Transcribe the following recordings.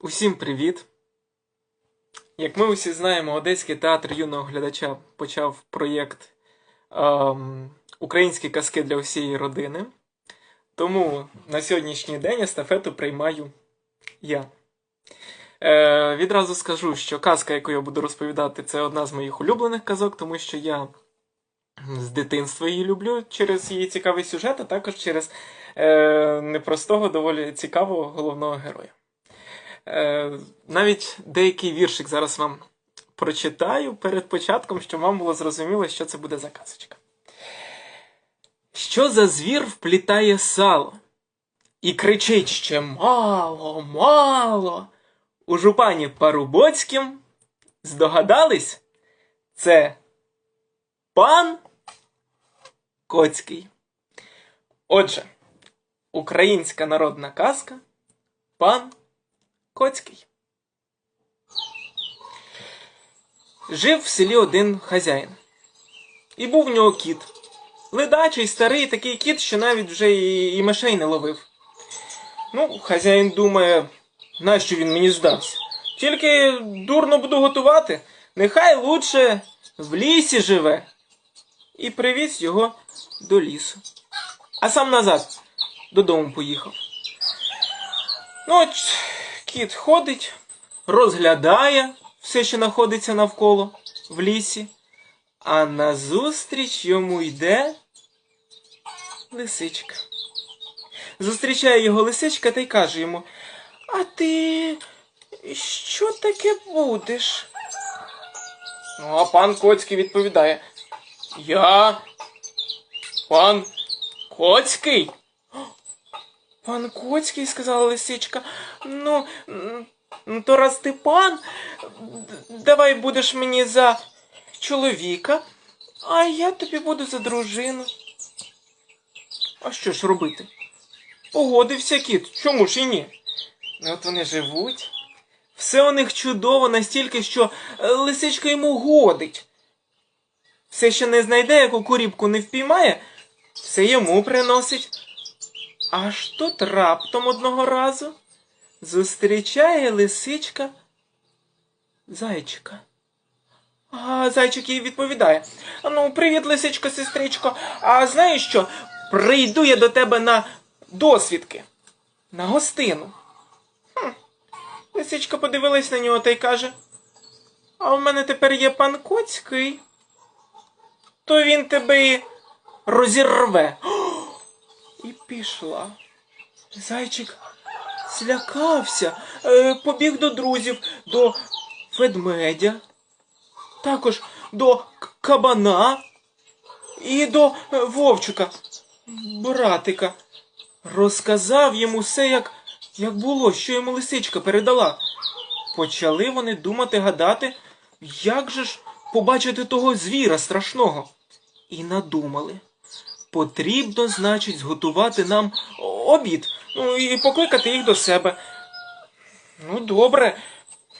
Усім привіт! Як ми усі знаємо, Одеський театр юного глядача почав проєкт ем, Українські казки для усієї родини. Тому на сьогоднішній день естафету приймаю я. Е, відразу скажу, що казка, яку я буду розповідати, це одна з моїх улюблених казок, тому що я з дитинства її люблю через її цікавий сюжет, а також через е, непростого, доволі цікавого головного героя. Е, навіть деякий віршик зараз вам прочитаю перед початком, щоб вам було зрозуміло, що це буде за казочка. Що за звір вплітає сало і кричить ще мало, мало. У жупані Парубоцькім здогадались? Це пан Коцький. Отже, українська народна казка Пан Коцький. Жив в селі один хазяїн. І був в нього кіт. Ледачий, старий такий кіт, що навіть вже і, і мишей не ловив. Ну, хазяїн думає, нащо він мені здався? Тільки дурно буду готувати. Нехай лучше в лісі живе. І привіз його до лісу. А сам назад додому поїхав. Ну, кіт ходить, розглядає все, що знаходиться навколо в лісі, а назустріч йому йде лисичка. Зустрічає його лисичка та й каже йому: А ти що таке будеш? Ну, а пан Коцький відповідає: Я пан Коцький. Пан Коцький, сказала лисичка. Ну, то раз ти пан, давай будеш мені за чоловіка, а я тобі буду за дружину. А що ж робити? Погодився кіт, чому ж і ні? От вони живуть. Все у них чудово настільки, що е, лисичка йому годить. Все, що не знайде, яку куріпку не впіймає, все йому приносить. Аж тут раптом одного разу зустрічає лисичка зайчика. А зайчик їй відповідає: Ну, привіт, лисичко, сестричко. А знаєш що? Прийду я до тебе на досвідки, на гостину. Хм. Лисичка подивилась на нього та й каже: А в мене тепер є пан Коцький. То він тебе і розірве. І пішла. Зайчик злякався, е, побіг до друзів, до ведмедя, також до кабана і до е, вовчика, братика. Розказав йому все, як, як було, що йому лисичка передала. Почали вони думати, гадати, як же ж побачити того звіра страшного. І надумали. Потрібно, значить, зготувати нам обід, ну і покликати їх до себе. Ну, добре.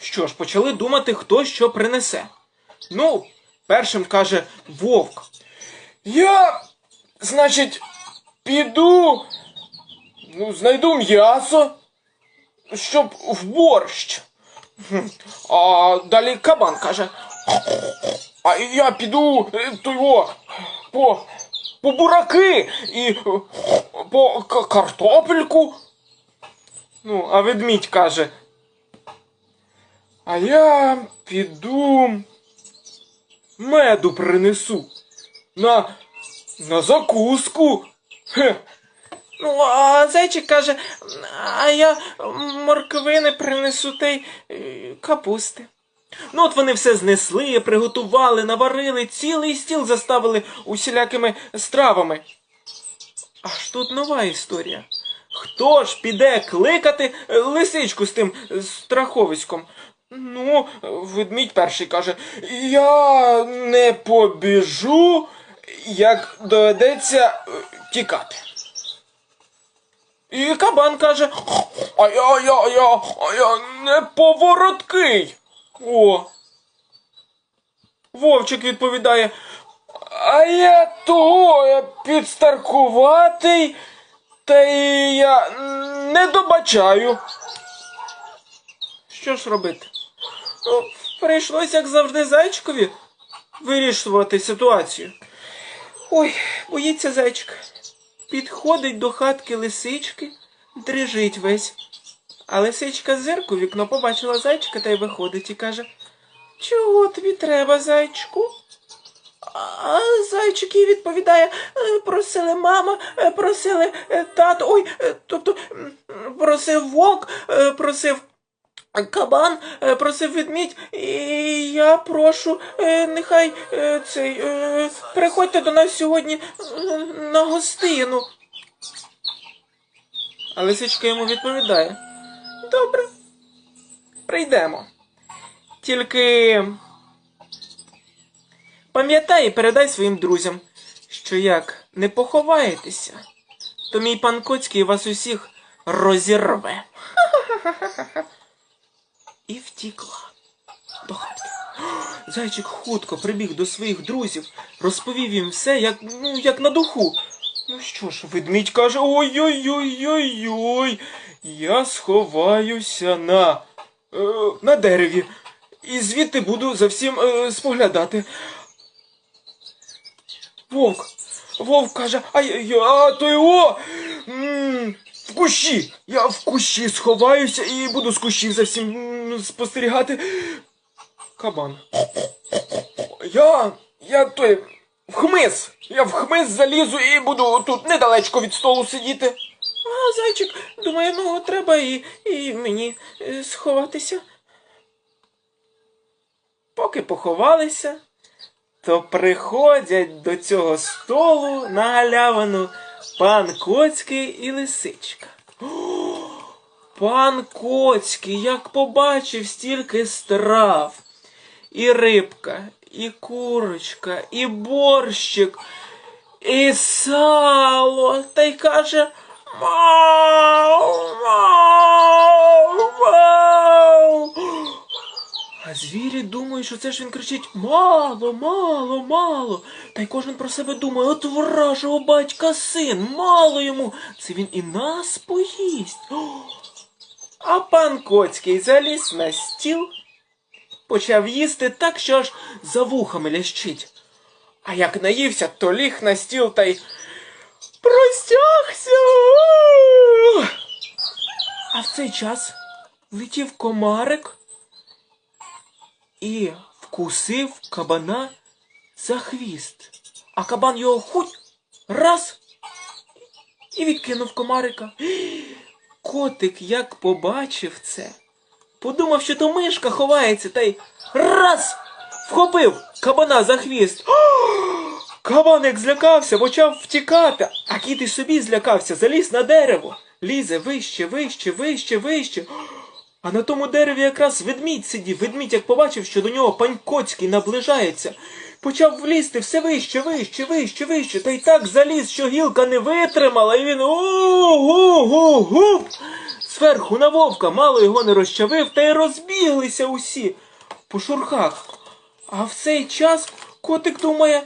Що ж, почали думати, хто що принесе. Ну, першим каже вовк. Я, значить, піду, ну, знайду м'ясо, щоб в борщ. А далі кабан каже. А я піду е, того, по, по бураки і по картопельку. Ну, а ведмідь каже. А я піду меду принесу на, на закуску. Хе. Ну, а зайчик каже, а я морквини принесу та й е, капусти. Ну, от вони все знесли, приготували, наварили, цілий стіл заставили усілякими стравами. Аж тут нова історія. Хто ж піде кликати е, лисичку з тим е, страховиськом? Ну, ведмідь перший каже: Я не побіжу, як доведеться е, тікати. І кабан каже: А я, я, я, а я не повороткий. О. Вовчик відповідає. А я того я підстаркуватий, та й я не добачаю. що ж робити? Ну, прийшлося, як завжди, зайчикові вирішувати ситуацію. Ой, боїться зайчик. Підходить до хатки лисички, дрижить весь. А лисичка зирку в вікно побачила зайчика та й виходить і каже: Чого тобі треба, зайчику? А зайчик їй відповідає, «Е, просили мама, е, просили е, тато, ой, тобто просив вовк, просив кабан, просив ведмідь, і я прошу, нехай цей, приходьте до нас сьогодні на гостину. А лисичка йому відповідає, добре, прийдемо. Тільки пам'ятай і передай своїм друзям, що як не поховаєтеся, то мій пан Коцький вас усіх розірве. І втікла. Зайчик хутко прибіг до своїх друзів, розповів їм все, як, ну, як на духу. Ну що ж, ведмідь каже: ой-ой-ой-ой-ой, я сховаюся на, е, на дереві. І звідти буду за всім е, споглядати. Вовк. Вовк каже, а я, то його в кущі. Я в кущі сховаюся і буду з кущів за всім спостерігати. Кабан. Я. Я той. В хмиз. Я в хмиз залізу і буду тут недалечко від столу сидіти. А зайчик думає, ну треба і, і мені е, сховатися. Поки поховалися, то приходять до цього столу на галявину пан Коцький і лисичка. Пан Коцький, як побачив стільки страв, і рибка, і курочка, і борщик, і сало, та й каже. Мау, мау, мау. А звірі думають, що це ж він кричить мало, мало, мало. Та й кожен про себе думає, от вражого батька син, мало йому. Це він і нас поїсть. А пан Коцький заліз на стіл, почав їсти так, що аж за вухами лящить. А як наївся, то ліг на стіл та й простягся. А в цей час летів комарик і вкусив кабана за хвіст. А кабан його хуть раз і відкинув комарика. Котик, як побачив це, подумав, що то мишка ховається, та й раз вхопив кабана за хвіст. Кабан як злякався, почав втікати, а кіт і собі злякався, заліз на дерево, лізе вище, вище, вище, вище. А на тому дереві якраз ведмідь сидів. Ведмідь, як побачив, що до нього пань Коцький наближається, почав влізти все вище, вище, вище, вище, та й так заліз, що гілка не витримала, і він у-гу-гу-гу. Зверху на вовка мало його не розчавив, та й розбіглися усі по шурхах. А в цей час котик думає.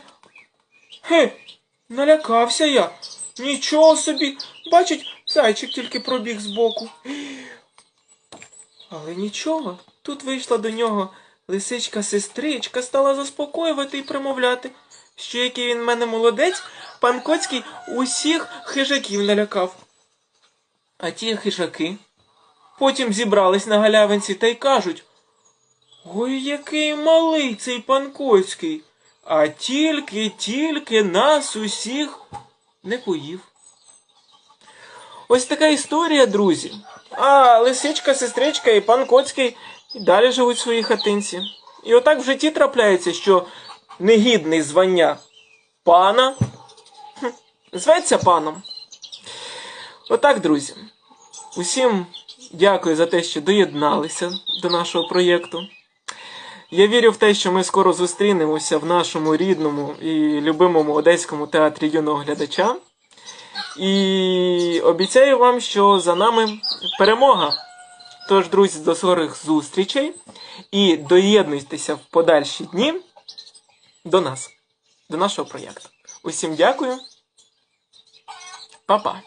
Хе, налякався я. Нічого собі. Бачить, зайчик тільки пробіг збоку. Але нічого, тут вийшла до нього лисичка-сестричка, стала заспокоювати і примовляти, що який він в мене молодець, пан Коцький усіх хижаків налякав. А ті хижаки потім зібрались на галявинці та й кажуть: Ой, який малий цей пан Коцький, а тільки-тільки нас усіх не поїв. Ось така історія, друзі. А лисичка, сестричка і пан Коцький і далі живуть в своїй хатинці. І отак в житті трапляється, що негідний звання пана зветься паном. Отак, друзі. Усім дякую за те, що доєдналися до нашого проєкту. Я вірю в те, що ми скоро зустрінемося в нашому рідному і любимому одеському театрі юного глядача. І обіцяю вам, що за нами перемога. Тож, друзі, до скорих зустрічей і доєднуйтеся в подальші дні до нас, до нашого проєкту. Усім дякую. Па-па.